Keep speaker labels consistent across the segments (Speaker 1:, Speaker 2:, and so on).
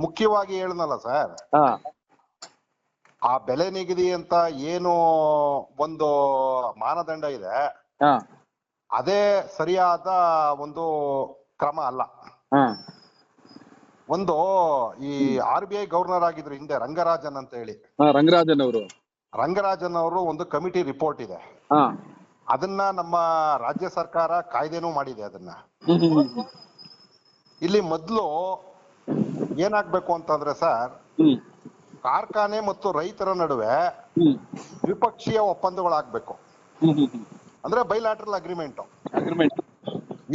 Speaker 1: ಮುಖ್ಯವಾಗಿ ಹೇಳನಲ್ಲ ಸರ್?
Speaker 2: ಹಾ.
Speaker 1: ಆ ಬೆಲೆ ನಿಗದಿ ಅಂತ ಏನು ಒಂದು ಮಾನದಂಡ ಇದೆ.
Speaker 2: ಹಾ.
Speaker 1: ಅದೇ ಸರಿಯಾದ ಒಂದು ಕ್ರಮ ಅಲ್ಲ.
Speaker 2: ಹಾ.
Speaker 1: ಒಂದು ಈ ಆರ್ ಬಿ ಐ ಗವರ್ನರ್ ಆಗಿದ್ರು ಹಿಂದೆ ರಂಗರಾಜನ್ ಅಂತ ಹೇಳಿ.
Speaker 2: ಹಾ ರಂಗರಾಜನ್ ಅವರು.
Speaker 1: ರಂಗರಾಜನ್ ಅವರು ಒಂದು ಕಮಿಟಿ ರಿಪೋರ್ಟ್ ಇದೆ.
Speaker 2: ಹಾ.
Speaker 1: ಅದನ್ನ ನಮ್ಮ ರಾಜ್ಯ ಸರ್ಕಾರ ಕಾಯ್ದೆನೂ ಮಾಡಿದೆ ಅದನ್ನ.
Speaker 2: ಹ್ಮ್ ಹ್ಮ್ ಹ್ಮ್.
Speaker 1: ಇಲ್ಲಿ ಮೊದ್ಲು ಏನಾಗ್ಬೇಕು ಅಂತಂದ್ರೆ ಸರ್ ಕಾರ್ಖಾನೆ ಮತ್ತು ರೈತರ ನಡುವೆ ದ್ವಿಪಕ್ಷೀಯ ಒಪ್ಪಂದಗಳಾಗ್ಬೇಕು. ಅಂದ್ರೆ ಬೈಲಾಟ್ರಲ್ ಅಗ್ರಿಮೆಂಟ್
Speaker 2: ಅಗ್ರಿಮೆಂಟ್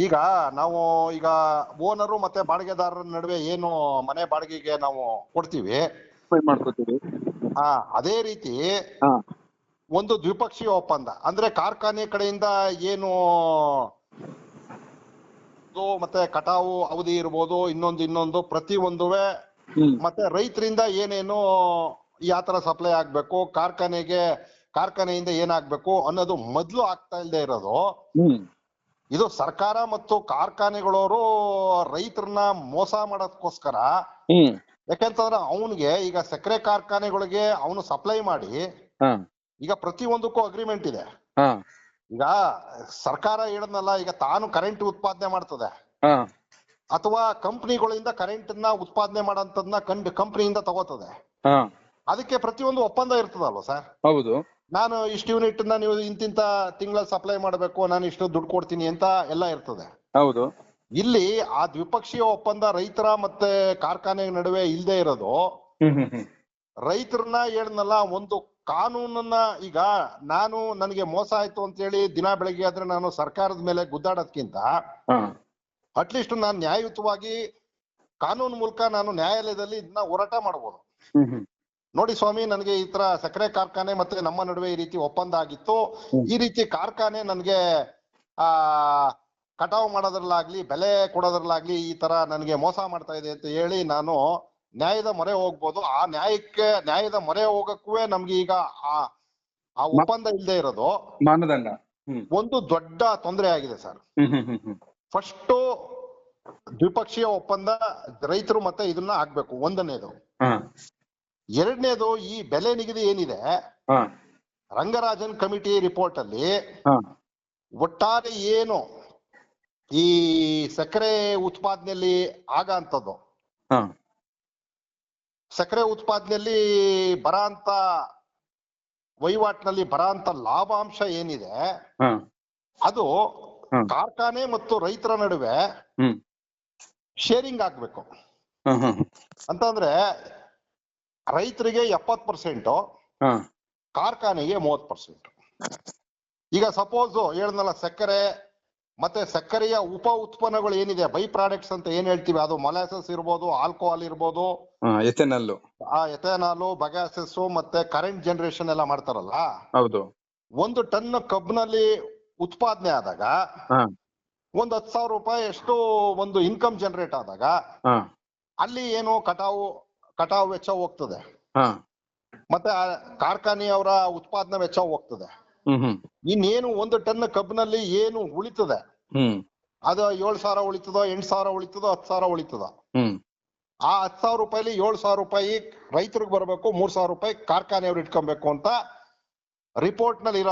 Speaker 1: ಈಗ ನಾವು ಈಗ ಓನರು ಮತ್ತೆ ಬಾಡಿಗೆದಾರರ ನಡುವೆ ಏನು ಮನೆ ಬಾಡಿಗೆಗೆ ನಾವು ಕೊಡ್ತೀವಿ. ಆ ಅದೇ ರೀತಿ ಒಂದು ದ್ವಿಪಕ್ಷೀಯ ಒಪ್ಪಂದ. ಅಂದ್ರೆ ಕಾರ್ಖಾನೆ ಕಡೆಯಿಂದ ಏನು ಮತ್ತೆ ಕಟಾವು ಅವಧಿ ಇರ್ಬೋದು ಇನ್ನೊಂದು ಇನ್ನೊಂದು ಪ್ರತಿ ಒಂದುವೆ ಮತ್ತೆ ರೈತರಿಂದ ಏನೇನು ಯಾವ ತರ ಸಪ್ಲೈ ಆಗ್ಬೇಕು ಕಾರ್ಖಾನೆಗೆ ಕಾರ್ಖಾನೆಯಿಂದ ಏನಾಗ್ಬೇಕು ಅನ್ನೋದು ಮೊದ್ಲು ಆಗ್ತಾ ಇಲ್ಲದೆ ಇರೋದು. ಇದು ಸರ್ಕಾರ ಮತ್ತು ಕಾರ್ಖಾನೆಗಳವರು ರೈತರನ್ನ ಮೋಸ ಮಾಡೋದಕ್ಕೋಸ್ಕರ ಯಾಕೆಂತಂದ್ರೆ ಅವನಿಗೆ ಈಗ ಸಕ್ಕರೆ ಕಾರ್ಖಾನೆಗಳಿಗೆ ಅವನು ಸಪ್ಲೈ ಮಾಡಿ ಈಗ ಪ್ರತಿ ಒಂದಕ್ಕೂ ಅಗ್ರಿಮೆಂಟ್ ಇದೆ. ಈಗ ಸರ್ಕಾರ ಹೇಳದ್ನಲ್ಲ ಈಗ ತಾನು ಕರೆಂಟ್ ಉತ್ಪಾದನೆ ಮಾಡ್ತದೆ. ಅಥವಾ ಕಂಪ್ನಿಗಳಿಂದ ಕರೆಂಟ್ನ ಉತ್ಪಾದನೆ ಮಾಡಂತದ್ನ ಕಂಡು ಕಂಪ್ನಿಯಿಂದ ತಗೋತದೆ. ಅದಕ್ಕೆ ಪ್ರತಿಯೊಂದು ಒಪ್ಪಂದ ಇರ್ತದಲ್ವ ಸರ್?
Speaker 2: ಹೌದು.
Speaker 1: ನಾನು ಇಷ್ಟು ಯೂನಿಟ್ನ ನೀವು ಇಂತಿಂತ ತಿಂಗಳ ಸಪ್ಲೈ ಮಾಡಬೇಕು ನಾನು ಇಷ್ಟು ದುಡ್ಡು ಕೊಡ್ತೀನಿ ಅಂತ ಎಲ್ಲ ಇರ್ತದೆ.
Speaker 2: ಹೌದು.
Speaker 1: ಇಲ್ಲಿ ಆ ದ್ವಿಪಕ್ಷೀಯ ಒಪ್ಪಂದ ರೈತರ ಮತ್ತೆ ಕಾರ್ಖಾನೆ ನಡುವೆ ಇಲ್ಲದೆ ಇರೋದು. ರೈತರನ್ನ ಹೇಳ್ದಲ್ಲ ಒಂದು ಕಾನೂನನ್ನ ಈಗ ನಾನು ನನಗೆ ಮೋಸ ಆಯ್ತು ಅಂತ ಹೇಳಿ ದಿನ ಬೆಳಗ್ಗೆ ಆದ್ರೆ ನಾನು ಸರ್ಕಾರದ ಮೇಲೆ ಗುದ್ದಾಡೋದ್ಕಿಂತ ಅಟ್ಲೀಸ್ಟ್ ನಾನು ನ್ಯಾಯಯುತವಾಗಿ ಕಾನೂನು ಮೂಲಕ ನಾನು ನ್ಯಾಯಾಲಯದಲ್ಲಿ ಇದನ್ನ ಹೋರಾಟ
Speaker 2: ಹ್ಮ್
Speaker 1: ನೋಡಿ ಸ್ವಾಮಿ ನನಗೆ ಈ ತರ ಸಕ್ಕರೆ ಕಾರ್ಖಾನೆ ಮತ್ತೆ ನಮ್ಮ ನಡುವೆ ಈ ರೀತಿ ಒಪ್ಪಂದ ಆಗಿತ್ತು. ಈ ರೀತಿ ಕಾರ್ಖಾನೆ ನನಗೆ ಆ ಕಟಾವು ಮಾಡೋದ್ರಲ್ಲಾಗ್ಲಿ ಬೆಲೆ ಕೊಡೋದ್ರಲ್ಲಾಗ್ಲಿ ಈ ತರ ನನಗೆ ಮೋಸ ಮಾಡ್ತಾ ಇದೆ ಅಂತ ಹೇಳಿ ನಾನು ನ್ಯಾಯದ ಮೊರೆ ಹೋಗ್ಬೋದು. ಆ ನ್ಯಾಯಕ್ಕೆ ನ್ಯಾಯದ ಮೊರೆ ಹೋಗಕ್ಕೂ ನಮ್ಗೆ ಈಗ ಆ ಆ ಒಪ್ಪಂದ ಇಲ್ಲದೆ ಇರೋದು.
Speaker 2: ಮಾನದಂಡ.
Speaker 1: ಒಂದು ದೊಡ್ಡ ತೊಂದರೆ ಆಗಿದೆ ಸರ್. ಫಸ್ಟ್ ದ್ವಿಪಕ್ಷೀಯ ಒಪ್ಪಂದ ರೈತರು ಮತ್ತೆ ಇದನ್ನ ಆಗ್ಬೇಕು ಒಂದನೇದು. ಎರಡನೇದು ಈ ಬೆಲೆ ನಿಗದಿ ಏನಿದೆ? ರಂಗರಾಜನ್ ಕಮಿಟಿ ರಿಪೋರ್ಟ್ ಅಲ್ಲಿ ಒಟ್ಟಾರೆ ಏನು ಈ ಸಕ್ಕರೆ ಉತ್ಪಾದನೆಯಲ್ಲಿ ಆಗ ಅಂತದ್ದು. ಸಕ್ಕರೆ ಉತ್ಪಾದನೆಯಲ್ಲಿ ಬರ ಅಂತ ವಹಿವಾಟಿನಲ್ಲಿ ಬರ ಅಂತ ಲಾಭಾಂಶ ಏನಿದೆ ಅದು. ಕಾರ್ಖಾನೆ ಮತ್ತು ರೈತರ ನಡುವೆ ಶೇರಿಂಗ್ ಆಗ್ಬೇಕು. ಅಂತಂದ್ರೆ ರೈತರಿಗೆ ಎಪ್ಪತ್ ಪರ್ಸೆಂಟ್ ಕಾರ್ಖಾನೆಗೆ ಮೂವತ್ ಪರ್ಸೆಂಟ್ ಈಗ ಸಪೋಸ್ ಹೇಳ್ದಲ್ಲ ಸಕ್ಕರೆ ಮತ್ತೆ ಸಕ್ಕರೆಯ ಉಪ ಉತ್ಪನ್ನಗಳು ಏನಿದೆ? ಬೈ ಪ್ರಾಡಕ್ಟ್ಸ್ ಅಂತ ಏನ್ ಹೇಳ್ತೀವಿ? ಅದು ಮೊಲಾಸಸ್ ಇರ್ಬೋದು ಆಲ್ಕೋಹಾಲ್ ಇರ್ಬೋದು.
Speaker 2: ಎಥೆನಾಲ್.
Speaker 1: ಆ ಎಥೆನಾಲ್ ಬಗಾಸಸ್ ಮತ್ತೆ ಕರೆಂಟ್ ಜನರೇಷನ್ ಎಲ್ಲ ಮಾಡ್ತಾರಲ್ಲ?
Speaker 2: ಹೌದು.
Speaker 1: ಒಂದು ಟನ್ ಕಬ್ನಲ್ಲಿ ಉತ್ಪಾದನೆ ಆದಾಗ ಒಂದ್ ಹತ್ ಸಾವಿರ ರೂಪಾಯಿ ಎಷ್ಟು ಒಂದು ಇನ್ಕಮ್ ಜನರೇಟ್ ಆದಾಗ ಅಲ್ಲಿ ಏನು ಕಟಾವು ಕಟಾವು ವೆಚ್ಚ ಹೋಗ್ತದೆ. ಮತ್ತೆ ಕಾರ್ಖಾನೆಯವರ ಉತ್ಪಾದನಾ ವೆಚ್ಚ ಹೋಗ್ತದೆ. ಇನ್ನೇನು ಒಂದು ಟನ್ ಕಬ್ಬಿನಲ್ಲಿ ಏನು ಉಳಿತದೆ? ಅದು ಏಳು ಸಾವಿರ ಉಳಿತದೋ ಎಂಟು ಸಾವಿರ ಉಳಿತದೋ ಹತ್ತು ಸಾವಿರ ಉಳಿತದ? ಆ ಹತ್ತು ಸಾವಿರ ರೂಪಾಯಿಲಿ ಏಳು ಸಾವಿರ ರೂಪಾಯಿ ರೈತರಿಗೆ ಬರಬೇಕು ಮೂರ್ ಸಾವಿರ ರೂಪಾಯಿ ಕಾರ್ಖಾನೆಯವ್ರು ಇಟ್ಕೊಬೇಕು ಅಂತ ರಿಪೋರ್ಟ್ನಲ್ಲಿ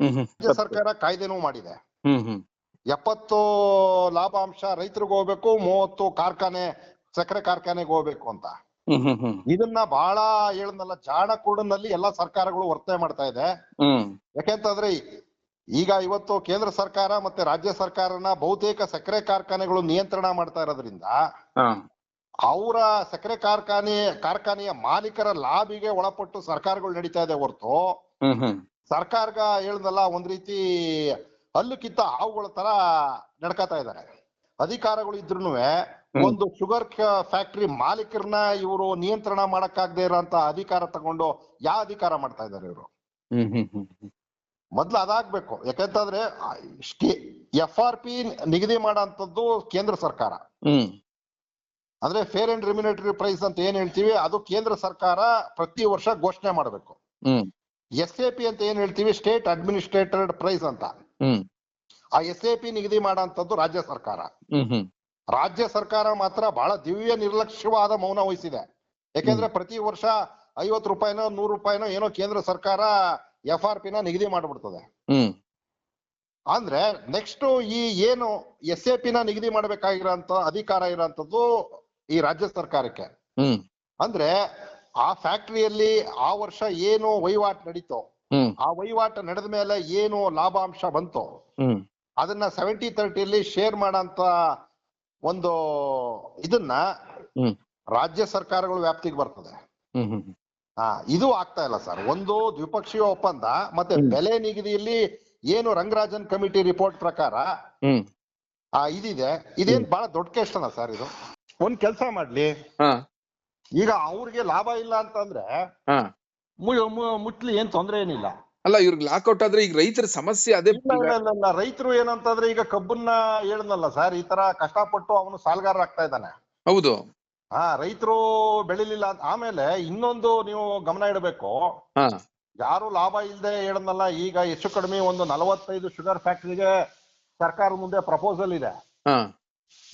Speaker 2: ಹ್ಮ್ ಹ್ಮ್.
Speaker 1: ರಾಜ್ಯ ಸರ್ಕಾರ ಕಾಯ್ದೆನೂ ಮಾಡಿದೆ. ಎಪ್ಪತ್ತು ಲಾಭಾಂಶ ರೈತರಿಗೆ ಹೋಗ್ಬೇಕು ಮೂವತ್ತು ಕಾರ್ಖಾನೆ ಸಕ್ಕರೆ ಕಾರ್ಖಾನೆಗೆ ಹೋಗ್ಬೇಕು ಅಂತ. ಇದನ್ನ ಬಹಳ ಹೇಳದ್ನಲ್ಲ ಚಾಣಕೂಡನಲ್ಲಿ ಎಲ್ಲಾ ಸರ್ಕಾರಗಳು ವರ್ತನೆ ಮಾಡ್ತಾ ಇದೆ. ಯಾಕೆಂತಂದ್ರೆ ಈಗ ಇವತ್ತು ಕೇಂದ್ರ ಸರ್ಕಾರ ಮತ್ತೆ ರಾಜ್ಯ ಸರ್ಕಾರನ ಬಹುತೇಕ ಸಕ್ಕರೆ ಕಾರ್ಖಾನೆಗಳು ನಿಯಂತ್ರಣ ಮಾಡ್ತಾ ಇರೋದ್ರಿಂದ ಅವರ ಸಕ್ಕರೆ ಕಾರ್ಖಾನೆ ಕಾರ್ಖಾನೆಯ ಮಾಲೀಕರ ಲಾಭಿಗೆ ಒಳಪಟ್ಟು ಸರ್ಕಾರಗಳು ನಡೀತಾ ಇದೆ ಹೊರತು ಸರ್ಕಾರಗ ಹೇಳದಲ್ಲ ಒಂದ್ ರೀತಿ ಹಲ್ಲು ಕಿತ್ತ ಹಾವುಗಳ ತರ ನಡ್ಕತಾ ಇದ್ದಾರೆ. ಅಧಿಕಾರಗಳು ಇದ್ರೂ ಒಂದು ಶುಗರ್ ಫ್ಯಾಕ್ಟರಿ ಮಾಲೀಕರನ್ನ ಇವರು ನಿಯಂತ್ರಣ ಮಾಡಕ್ಕಾಗದೆ ಇರೋಂತ ಅಧಿಕಾರ ತಗೊಂಡು ಯಾವ ಅಧಿಕಾರ ಮಾಡ್ತಾ ಇದ್ದಾರೆ ಇವರು? ಮೊದ್ಲು ಅದಾಗ್ಬೇಕು. ಯಾಕಂತಂದ್ರೆ ಎಫ್ ಆರ್ ಪಿ ನಿಗದಿ ಮಾಡೋಂಥದ್ದು ಕೇಂದ್ರ ಸರ್ಕಾರ. ಅಂದ್ರೆ ಫೇರ್ ಅಂಡ್ ರೆಮ್ಯುನೇಟರಿ ಪ್ರೈಸ್ ಅಂತ ಏನ್ ಹೇಳ್ತೀವಿ ಅದು ಕೇಂದ್ರ ಸರ್ಕಾರ ಪ್ರತಿ ವರ್ಷ ಘೋಷಣೆ ಮಾಡಬೇಕು. ಎಸ್ ಎ ಪಿ ಅಂತ ಏನ್ ಹೇಳ್ತೀವಿ ಸ್ಟೇಟ್ ಅಡ್ಮಿನಿಸ್ಟ್ರೇಟೆಡ್ ಪ್ರೈಸ್ ಅಂತ. ಆ ಎಸ್ ಎ ಪಿ ನಿಗದಿ ಮಾಡೋಂಥದ್ದು ರಾಜ್ಯ ಸರ್ಕಾರ. ರಾಜ್ಯ ಸರ್ಕಾರ ಮಾತ್ರ ಬಹಳ ದಿವ್ಯ ನಿರ್ಲಕ್ಷ್ಯವಾದ ಮೌನ ವಹಿಸಿದೆ. ಯಾಕೆಂದ್ರೆ ಪ್ರತಿ ವರ್ಷ ಐವತ್ತು ರೂಪಾಯಿನೋ ನೂರು ರೂಪಾಯಿನೋ ಏನೋ ಕೇಂದ್ರ ಸರ್ಕಾರ ಎಫ್ ಆರ್ ಪಿನ ನಿಗದಿ ಮಾಡ್ಬಿಡ್ತದೆ. ಅಂದ್ರೆ ನೆಕ್ಸ್ಟ್ ಈ ಏನು ಎಸ್ ಎ ಪಿನ ನಿಗದಿ ಮಾಡ್ಬೇಕಾಗಿರೋಂತ ಅಧಿಕಾರ ಇರೋಂಥದ್ದು ಈ ರಾಜ್ಯ ಸರ್ಕಾರಕ್ಕೆ. ಅಂದ್ರೆ ಆ ಫ್ಯಾಕ್ಟರಿಯಲ್ಲಿ ಆ ವರ್ಷ ಏನು ವಹಿವಾಟು ನಡೀತೋ ಆ ವಹಿವಾಟು ನಡೆದ ಮೇಲೆ ಏನು ಲಾಭಾಂಶ ಬಂತು ಅದನ್ನ ಸೆವೆಂಟಿ ತರ್ಟಿಯಲ್ಲಿ ಶೇರ್ ಮಾಡಂತ ಒಂದು ಇದನ್ನ ರಾಜ್ಯ ಸರ್ಕಾರಗಳು ವ್ಯಾಪ್ತಿಗೆ ಬರ್ತದೆ. ಹಾ ಇದು ಆಗ್ತಾ ಇಲ್ಲ ಸರ್. ಒಂದು ದ್ವಿಪಕ್ಷೀಯ ಒಪ್ಪಂದ ಮತ್ತೆ. ಬೆಲೆ ನಿಗದಿಯಲ್ಲಿ ಏನು ರಂಗರಾಜನ್ ಕಮಿಟಿ ರಿಪೋರ್ಟ್ ಪ್ರಕಾರ ಆ ಇದಿದೆ. ಇದೇನ್ ಬಹಳ ದೊಡ್ಡ ಕೆಷ್ಟನ ಸರ್ ಇದು. ಒಂದ್ ಕೆಲಸ ಮಾಡ್ಲಿ. ಈಗ ಅವ್ರಿಗೆ ಲಾಭ ಇಲ್ಲ ಅಂತಂದ್ರೆ ಮುಟ್ಲಿ ಏನ್ ತೊಂದ್ರೆ ಏನಿಲ್ಲ.
Speaker 2: ಅಲ್ಲ ಇವ್ರಿಗೆ ಲಾಕ್ಔಟ್ ಆದ್ರೆ ಈಗ ರೈತರ ಸಮಸ್ಯೆ ಅದೇ
Speaker 1: ರೈತರು ಏನಂತಂದ್ರೆ ಈಗ ಕಬ್ಬನ್ನ ಹೇಳದ್ನಲ್ಲ ಸರ್ ಈ ತರ ಕಷ್ಟಪಟ್ಟು ಅವನು ಸಾಲಗಾರ ಆಗ್ತಾ ಇದ್ದಾನೆ.
Speaker 2: ಹೌದು.
Speaker 1: ಹಾ ರೈತರು ಬೆಳಿಲಿಲ್ಲ ಆಮೇಲೆ ಇನ್ನೊಂದು ನೀವು ಗಮನ ಇಡಬೇಕು. ಯಾರು ಲಾಭ ಇಲ್ಲದೆ ಹೇಳದ್ನಲ್ಲ ಈಗ ಹೆಚ್ಚು ಕಡಿಮೆ ಒಂದು ನಲವತ್ತೈದು ಶುಗರ್ ಫ್ಯಾಕ್ಟ್ರಿಗೆ ಸರ್ಕಾರದ ಮುಂದೆ ಪ್ರಪೋಸಲ್ ಇದೆ.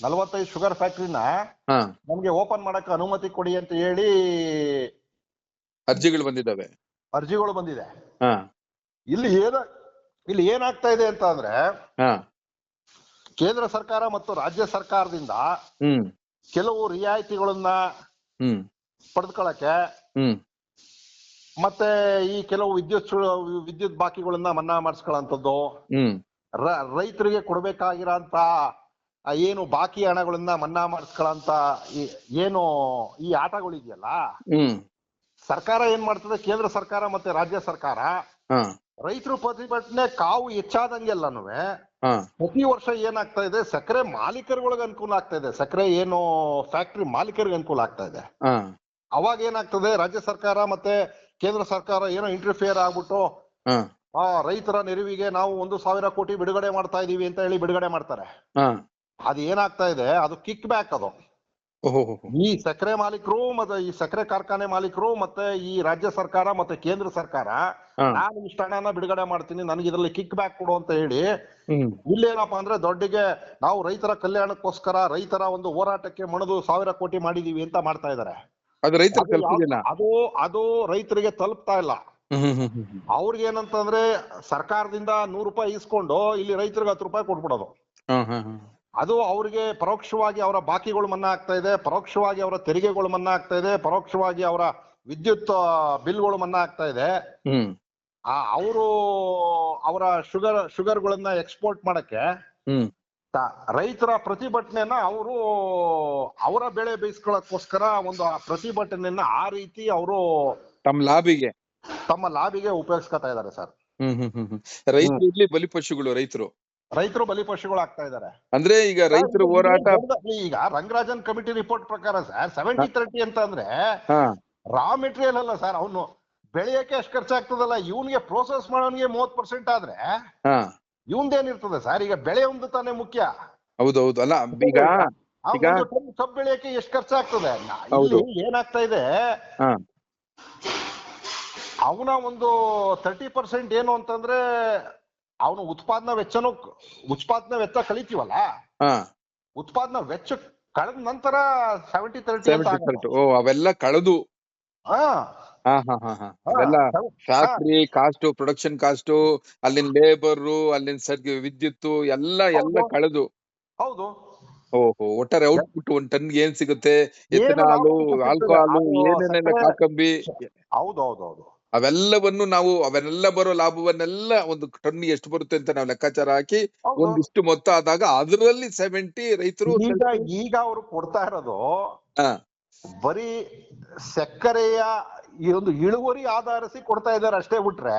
Speaker 1: ನಲವತ್ತೈದು ಶುಗರ್ ಫ್ಯಾಕ್ಟ್ರಿನ ನಮ್ಗೆ ಓಪನ್ ಮಾಡಕ್ ಅನುಮತಿ ಕೊಡಿ ಅಂತ ಹೇಳಿ
Speaker 2: ಅರ್ಜಿಗಳು ಬಂದಿದ್ದಾವೆ.
Speaker 1: ಅರ್ಜಿಗಳು ಬಂದಿದೆ. ಇಲ್ಲಿ ಏನ ಇಲ್ಲಿ ಏನಾಗ್ತಾ ಇದೆ ಅಂತ ಅಂದ್ರೆ ಕೇಂದ್ರ ಸರ್ಕಾರ ಮತ್ತು ರಾಜ್ಯ ಸರ್ಕಾರದಿಂದ ಕೆಲವು ರಿಯಾಯಿತಿಗಳನ್ನ ಪಡೆದುಕೊಳ್ಳಕ್ಕೆ ಮತ್ತೆ ಈ ಕೆಲವು ವಿದ್ಯುತ್ ವಿದ್ಯುತ್ ಬಾಕಿಗಳನ್ನ ಮನ್ನಾ ಮಾಡಿಸ್ಕೊಳ್ಳಂತದ್ದು ರೈತರಿಗೆ ಕೊಡ್ಬೇಕಾಗಿರೋಂತ ಏನು ಬಾಕಿ ಹಣಗಳನ್ನ ಮನ್ನಾ ಮಾಡಿಸ್ಕೊಳ್ಳಂತ ಈ- ಏನು ಈ ಆಟಗಳಿದೆಯಲ್ಲ ಸರ್ಕಾರ ಏನ್ ಮಾಡ್ತದೆ? ಕೇಂದ್ರ ಸರ್ಕಾರ ಮತ್ತೆ ರಾಜ್ಯ ಸರ್ಕಾರ ರೈತರು ಪ್ರತಿಭಟನೆ ಕಾವು ಹೆಚ್ಚಾದಂಗೆಲ್ಲನೂ ಪ್ರತಿ ವರ್ಷ ಏನಾಗ್ತಾ ಇದೆ? ಸಕ್ಕರೆ ಮಾಲೀಕರುಗಳಿಗೆ ಅನುಕೂಲ ಆಗ್ತಾ ಇದೆ. ಸಕ್ಕರೆ ಏನು ಫ್ಯಾಕ್ಟರಿ ಮಾಲೀಕರಿಗೆ ಅನುಕೂಲ ಆಗ್ತಾ ಇದೆ. ಅವಾಗ ಏನಾಗ್ತದೆ? ರಾಜ್ಯ ಸರ್ಕಾರ ಮತ್ತೆ ಕೇಂದ್ರ ಸರ್ಕಾರ ಏನೋ ಇಂಟರ್ಫಿಯರ್ ಆಗ್ಬಿಟ್ಟು ಆ ರೈತರ ನೆರವಿಗೆ ನಾವು ಒಂದು ಸಾವಿರ ಕೋಟಿ ಬಿಡುಗಡೆ ಮಾಡ್ತಾ ಇದೀವಿ ಅಂತ ಹೇಳಿ ಬಿಡುಗಡೆ ಮಾಡ್ತಾರೆ. ಅದು ಏನಾಗ್ತಾ ಇದೆ? ಅದು ಕಿಕ್ ಬ್ಯಾಕ್ ಅದು. ಈ ಸಕ್ಕರೆ ಮಾಲೀಕರು ಮತ್ತೆ ಈ ಸಕ್ಕರೆ ಕಾರ್ಖಾನೆ ಮಾಲೀಕರು ಮತ್ತೆ ಈ ರಾಜ್ಯ ಸರ್ಕಾರ ಮತ್ತೆ ಕೇಂದ್ರ ಸರ್ಕಾರ ನಾನು ಇಷ್ಟ ಹಣನ ಬಿಡುಗಡೆ ಮಾಡ್ತೀನಿ ನನಗೆ ಇದರಲ್ಲಿ ಕಿಕ್ ಬ್ಯಾಕ್ ಕೊಡು ಅಂತ ಹೇಳಿ ಇಲ್ಲೇನಪ್ಪಾ ಅಂದ್ರೆ ದೊಡ್ಡಿಗೆ ನಾವು ರೈತರ ಕಲ್ಯಾಣಕ್ಕೋಸ್ಕರ ರೈತರ ಒಂದು ಹೋರಾಟಕ್ಕೆ ಮಣದು ಸಾವಿರ ಕೋಟಿ ಮಾಡಿದೀವಿ ಅಂತ ಮಾಡ್ತಾ ಇದಾರೆ.
Speaker 2: ಅದು
Speaker 1: ಅದು ರೈತರಿಗೆ ತಲುಪ್ತಾ ಇಲ್ಲ. ಅವ್ರಿಗೆ ಏನಂತಂದ್ರೆ ಸರ್ಕಾರದಿಂದ ನೂರು ರೂಪಾಯಿ ಇಸ್ಕೊಂಡು ಇಲ್ಲಿ ರೈತರಿಗೆ ಹತ್ತು ರೂಪಾಯಿ ಕೊಟ್ಬಿಡೋದು. ಅದು ಅವ್ರಿಗೆ ಪರೋಕ್ಷವಾಗಿ ಅವರ ಬಾಕಿಗಳು ಮನ್ನಾ ಆಗ್ತಾ ಇದೆ ಪರೋಕ್ಷವಾಗಿ ಅವರ ತೆರಿಗೆಗಳು ಮನ್ನಾ ಆಗ್ತಾ ಇದೆ ಪರೋಕ್ಷವಾಗಿ ಅವರ ವಿದ್ಯುತ್ ಬಿಲ್ಗಳು ಮನ್ನಾ ಆಗ್ತಾ ಇದೆ. ಅವರು ಅವರ ಶುಗರ್ ಶುಗರ್ಗಳನ್ನ ಎಕ್ಸ್ಪೋರ್ಟ್ ಮಾಡಕ್ಕೆ ರೈತರ ಪ್ರತಿಭಟನೆಯನ್ನ ಅವರು ಅವರ ಬೆಳೆ ಬೇಯಿಸ್ಕೊಳ್ಳೋಕೋಸ್ಕರ ಒಂದು ಆ ಪ್ರತಿಭಟನೆಯನ್ನ ಆ ರೀತಿ ಅವರು
Speaker 2: ತಮ್ಮ ಲಾಭಿಗೆ
Speaker 1: ತಮ್ಮ ಲಾಭಿಗೆ ಉಪಯೋಗಿಸ್ಕೊತಾ ಇದ್ದಾರೆ ಸರ್.
Speaker 2: ಹ್ಮ್ ಹ್ಮ್ ಹ್ಮ್ ರೈತರು ಇಲ್ಲಿ ಬಲಿಪಶುಗಳು ರೈತರು.
Speaker 1: ರೈತರು ಬಲಿಪಶುಗಳು ಆಗ್ತಾ ಇದ್ದಾರೆ.
Speaker 2: ಅಂದ್ರೆ ಈಗ ರೈತರು ಹೋರಾಟ
Speaker 1: ಈಗ ರಂಗರಾಜನ್ ಕಮಿಟಿ ರಿಪೋರ್ಟ್ ಪ್ರಕಾರ ಸರ್ ಸೆವೆಂಟಿ ತರ್ಟಿ ಅಂತ ಅಂದ್ರೆ ರಾ ಮೆಟೀರಿಯಲ್ ಅಲ್ಲ ಸರ್ ಅವನು ಬೆಳೆಯಕ್ಕೆ ಎಷ್ಟು ಖರ್ಚಾಗ್ತದಲ್ಲ ಇವನ್ಗೆ ಪ್ರೋಸೆಸ್ ಮಾಡೋನ್ಗೆ ಮೂವತ್ ಪರ್ಸೆಂಟ್ ಆದ್ರೆ ಇವಂದೇನಿರ್ತದೆ ಸರ್? ಈಗ ಬೆಳೆ ಒಂದು ತಾನೇ ಮುಖ್ಯ.
Speaker 2: ಹೌದೌದು ಅಲ್ಲ ಈಗ ಈಗ-
Speaker 1: ಕಬ್ಬು ಬೆಳೆಯಕ್ಕೆ ಎಷ್ಟು ಖರ್ಚಾಗ್ತದೆ. ಏನಾಗ್ತಾ ಇದೆ? ಅವನ ಒಂದು ತರ್ಟಿ ಪರ್ಸೆಂಟ್ ಏನು ಅಂತಂದ್ರೆ ಅವನು ಉತ್ಪಾದನಾ ವೆಚ್ಚನೂ ಉತ್ಪಾದನಾ ವೆಚ್ಚ ಕಲಿತೀವಲ್ಲ?
Speaker 2: ಹಾ.
Speaker 1: ಉತ್ಪಾದನಾ ವೆಚ್ಚ ಕಳೆದ ನಂತರ ಸೆವೆಂಟಿ ತರ್ಟಿ
Speaker 2: ಓ ಅವೆಲ್ಲ ಕಳೆದು. ಫ್ಯಾಕ್ಟ್ರಿ ಕಾಸ್ಟ್ ಪ್ರೊಡಕ್ಷನ್ ಕಾಸ್ಟ್ ಅಲ್ಲಿನ ಲೇಬರ್ ಅಲ್ಲಿನ ಸರ್ಗೆ ವಿದ್ಯುತ್ ಎಲ್ಲ ಎಲ್ಲ. ಕಳೆದು.
Speaker 1: ಹೌದು.
Speaker 2: ಓಹೋ ಒಟ್ಟಾರೆ ಔಟ್ಪುಟ್ ಒಂದ್ ಟನ್ಗೆ ಏನ್ ಸಿಗುತ್ತೆ? ಎಥನಾಲು? ಆಲ್ಕೋಹಾಲು ಏನೇನೆಲ್ಲ ಕಾಕಂಬಿ?
Speaker 1: ಹೌದು ಹೌದು ಹೌದು
Speaker 2: ಅವೆಲ್ಲವನ್ನು ನಾವು ಅವೆಲ್ಲ ಬರೋ ಲಾಭವನ್ನೆಲ್ಲ ಒಂದು ಟನ್ ಎಷ್ಟು ಬರುತ್ತೆ ಅಂತ ನಾವು ಲೆಕ್ಕಾಚಾರ ಹಾಕಿ ಒಂದಿಷ್ಟು ಮೊತ್ತ ಆದಾಗ ಅದರಲ್ಲಿ ಸೆವೆಂಟಿ ರೈತರು
Speaker 1: ಈಗ ಅವರು ಕೊಡ್ತಾ ಇರೋದು ಬರೀ ಸಕ್ಕರೆಯ ಈ ಒಂದು ಇಳುವರಿ ಆಧರಿಸಿ ಕೊಡ್ತಾ ಇದ್ದಾರೆ ಅಷ್ಟೇ ಬಿಟ್ರೆ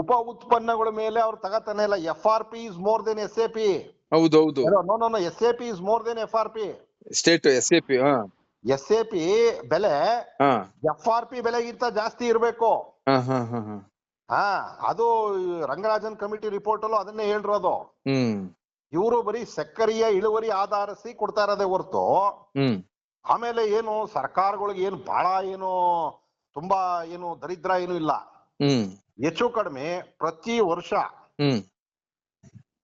Speaker 1: ಉಪ ಉತ್ಪನ್ನಗಳ ಮೇಲೆ ಅವ್ರು ತಗತಾನೆ ಇಲ್ಲ. F R P is more than S A P
Speaker 2: ಹೌದೌದು.
Speaker 1: S A P is more than F R P
Speaker 2: state S A P ಹಾ.
Speaker 1: ಎಸ್ ಎ ಪಿ ಬೆಲೆ ಎಫ್ ಆರ್ ಪಿ ಬೆಲೆಗಿಂತ ಜಾಸ್ತಿ ಇರಬೇಕು.
Speaker 2: ಹಾ
Speaker 1: ಅದು ರಂಗರಾಜನ್ ಕಮಿಟಿ ರಿಪೋರ್ಟ್ ಅಲ್ಲೂ ಅದನ್ನೇ ಹೇಳಿರೋದು ಇವರು ಬರೀ ಸಕ್ಕರೆಯ ಇಳುವರಿ ಆಧಾರಿಸಿ ಕೊಡ್ತಾ ಇರೋದೇ ಹೊರತು ಆಮೇಲೆ ಏನು ಸರ್ಕಾರಗಳಿಗೆ ಏನು ಬಹಳ ಏನು ತುಂಬಾ ಏನು ದರಿದ್ರ ಏನು ಇಲ್ಲ. ಹೆಚ್ಚು ಕಡಿಮೆ ಪ್ರತಿ ವರ್ಷ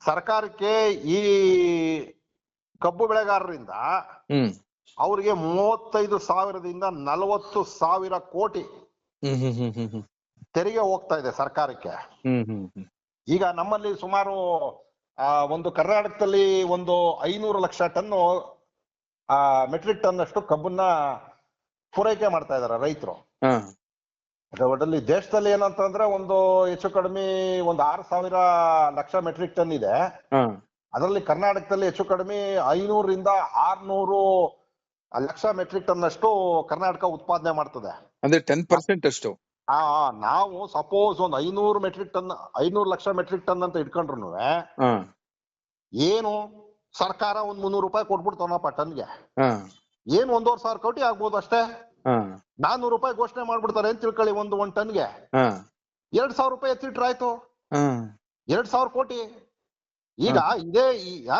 Speaker 1: ಸರ್ಕಾರಕ್ಕೆ ಈ ಕಬ್ಬು ಬೆಳೆಗಾರರಿಂದ ಅವ್ರಿಗೆ ಮೂವತ್ತೈದು ಸಾವಿರದಿಂದ ನಲವತ್ತು ಸಾವಿರ ಕೋಟಿ ತೆರಿಗೆ ಹೋಗ್ತಾ ಇದೆ ಸರ್ಕಾರಕ್ಕೆ. ಈಗ ನಮ್ಮಲ್ಲಿ ಸುಮಾರು ಆ, ಒಂದು ಕರ್ನಾಟಕದಲ್ಲಿ ಒಂದು ಐನೂರು ಲಕ್ಷ ಟನ್ ಆ ಮೆಟ್ರಿಕ್ ಟನ್ ಅಷ್ಟು ಕಬ್ಬನ್ನ ಪೂರೈಕೆ ಮಾಡ್ತಾ ಇದಾರೆ ರೈತರು. ಒಟ್ಟಲ್ಲಿ ದೇಶದಲ್ಲಿ ಏನಂತಂದ್ರೆ ಒಂದು ಹೆಚ್ಚು ಕಡಿಮೆ ಒಂದು ಆರು ಸಾವಿರ ಲಕ್ಷ ಮೆಟ್ರಿಕ್ ಟನ್ ಇದೆ. ಅದರಲ್ಲಿ ಕರ್ನಾಟಕದಲ್ಲಿ ಹೆಚ್ಚು ಕಡಿಮೆ ಐನೂರಿಂದ ಆರ್ನೂರು ಲಕ್ಷ ಮೆಟ್ರಿಕ್ ಟನ್ ಅಷ್ಟು ಕರ್ನಾಟಕ ಉತ್ಪಾದನೆ ಮಾಡ್ತದೆ.
Speaker 2: ಅಂದ್ರೆ ಟೆನ್ ಪರ್ಸೆಂಟ್ ಅಷ್ಟು.
Speaker 1: ಆ ನಾವು ಸಪೋಸ್ ಒಂದು ಐನೂರು ಮೆಟ್ರಿಕ್ ಟನ್ ಐನೂರು ಲಕ್ಷ ಮೆಟ್ರಿಕ್ ಟನ್ ಅಂತ ಇಟ್ಕೊಂಡ್ರು ಏನು ಸರ್ಕಾರ ಒಂದ್ ಮುನ್ನೂರು ರೂಪಾಯಿ ಕೊಟ್ಬಿಡ್ತಾನಪ್ಪ ಟನ್ಗೆ ಏನ್ ಒಂದೂವರೆ ಸಾವಿರ ಕೋಟಿ ಆಗ್ಬೋದು ಅಷ್ಟೇ. ನಾನ್ನೂರು ರೂಪಾಯಿ ಘೋಷಣೆ ಮಾಡ್ಬಿಡ್ತಾರೆ ಅಂತ ತಿಳ್ಕೊಳ್ಳಿ ಒಂದು ಒಂದ್ ಟನ್ಗೆ ಎರಡ್ ಸಾವಿರ ರೂಪಾಯಿ ಎತ್ತಿಟ್ರೆ ಆಯ್ತು ಎರಡ್ ಸಾವಿರ ಕೋಟಿ. ಈಗ ಇದೇ ಈಗ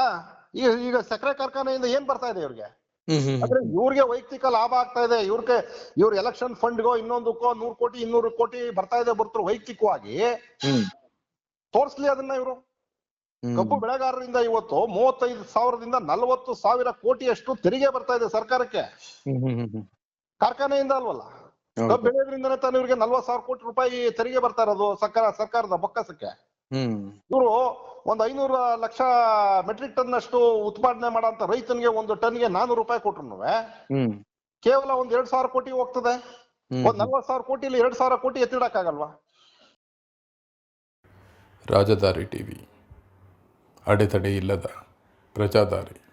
Speaker 1: ಈಗ ಸಕ್ಕರೆ ಕಾರ್ಖಾನೆಯಿಂದ ಏನ್ ಬರ್ತಾ ಇದೆ ಇವ್ರಿಗೆ? ಅಂದ್ರೆ ಇವ್ರಿಗೆ ವೈಯಕ್ತಿಕ ಲಾಭ ಆಗ್ತಾ ಇದೆ. ಇವ್ರಿಗೆ ಇವ್ರ ಎಲೆಕ್ಷನ್ ಫಂಡ್ಗೋ ಇನ್ನೊಂದಕ್ಕೋ ನೂರ್ ಕೋಟಿ ಇನ್ನೂರು ಕೋಟಿ ಬರ್ತಾ ಇದೆ ಬರ್ತಾರೆ ವೈಯಕ್ತಿಕವಾಗಿ. ತೋರ್ಸ್ಲಿ ಅದನ್ನ ಇವರು. ಕಬ್ಬು ಬೆಳೆಗಾರರಿಂದ ಇವತ್ತು ಮೂವತ್ತೈದು ಸಾವಿರದಿಂದ ನಲವತ್ತು ಸಾವಿರ ಕೋಟಿಯಷ್ಟು ತೆರಿಗೆ ಬರ್ತಾ ಇದೆ ಸರ್ಕಾರಕ್ಕೆ. ಕಾರ್ಖಾನೆಯಿಂದ ಅಲ್ವಲ್ಲ. ಕಬ್ಬು ಬೆಳೆಯೋದ್ರಿಂದನೇ ತಾನು ಇವ್ರಿಗೆ ನಲ್ವತ್ ಸಾವಿರ ಕೋಟಿ ರೂಪಾಯಿ ತೆರಿಗೆ ಬರ್ತಾ ಇರೋದು ಸರ್ಕಾರ ಸರ್ಕಾರದ ಬೊಕ್ಕಸಕ್ಕೆ. ಇವರು ಒಂದ್ ಐನೂರ ಲಕ್ಷ ಮೆಟ್ರಿಕ್ ಟನ್ ಅಷ್ಟು ಉತ್ಪಾದನೆ ಮಾಡಂತ ರೈತನಿಗೆ ಒಂದು ಟನ್ಗೆ ನಾನೂರು ರೂಪಾಯಿ ಕೊಟ್ರು
Speaker 2: ಹ್ಮ್.
Speaker 1: ಕೇವಲ ಒಂದ್ ಎರಡ್ ಸಾವಿರ ಕೋಟಿ ಹೋಗ್ತದೆ. ಒಂದ್ ನಲ್ವತ್ ಸಾವಿರ ಕೋಟಿಲಿ ಎರಡ್ ಸಾವಿರ ಕೋಟಿ ಎತ್ತಿಡಕ್ಕಾಗಲ್ವಾ?
Speaker 3: ರಾಜಧಾರಿ ಟಿವಿ. ಅಡೆತಡೆ ಇಲ್ಲದ ಪ್ರಜಾದಾರಿ.